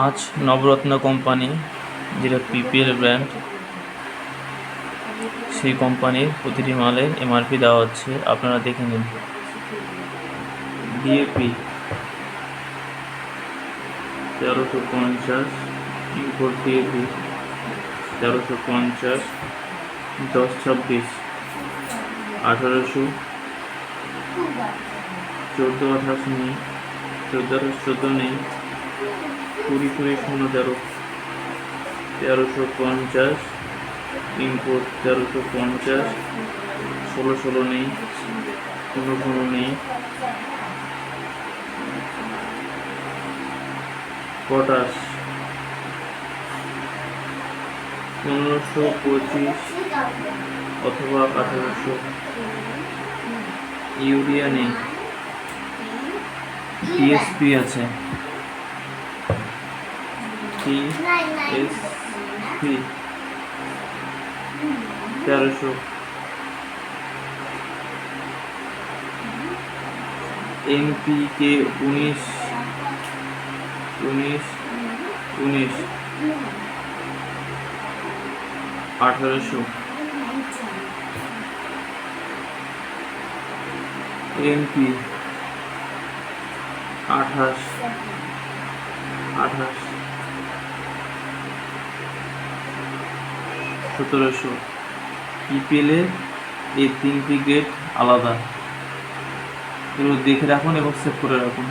আজ নবরত্ন কোম্পানি, যেটা PPL brand, সেই কোম্পানির প্রতিটি মালে এমআরপি দেওয়া হচ্ছে। আপনারা দেখে নিন। ডিএপি তেরোশো পঞ্চাশ ইম্পোর্ট ডিএপি তেরোশো পঞ্চাশ, দশ ছাব্বিশ, আঠারোশো, চোদ্দ আঠাশ নেই, চোদ্দ আঠাশ, চোদ্দ নেই কুড়ি কুড়ি শূন্য তেরো। তেরোশো পঞ্চাশ ইম্পোর্ট তেরোশো পঞ্চাশ ষোলো ষোলো নেই পনেরো পনেরো নেই। পটাশ। পনেরোশো পঁচিশ অথবা আঠারোশো। ইউরিয়া নেই। টিএসপি আছে। টিএসপি তেরোশো এনপিকে উনিশ উনিশ উনিশ আঠারোশো এনপি আঠাশ আঠাশ সতেরোশো। ইপিএলের এই তিনটি গেট আলাদা। এগুলো দেখে রাখুন এবং সেভ করে রাখুন।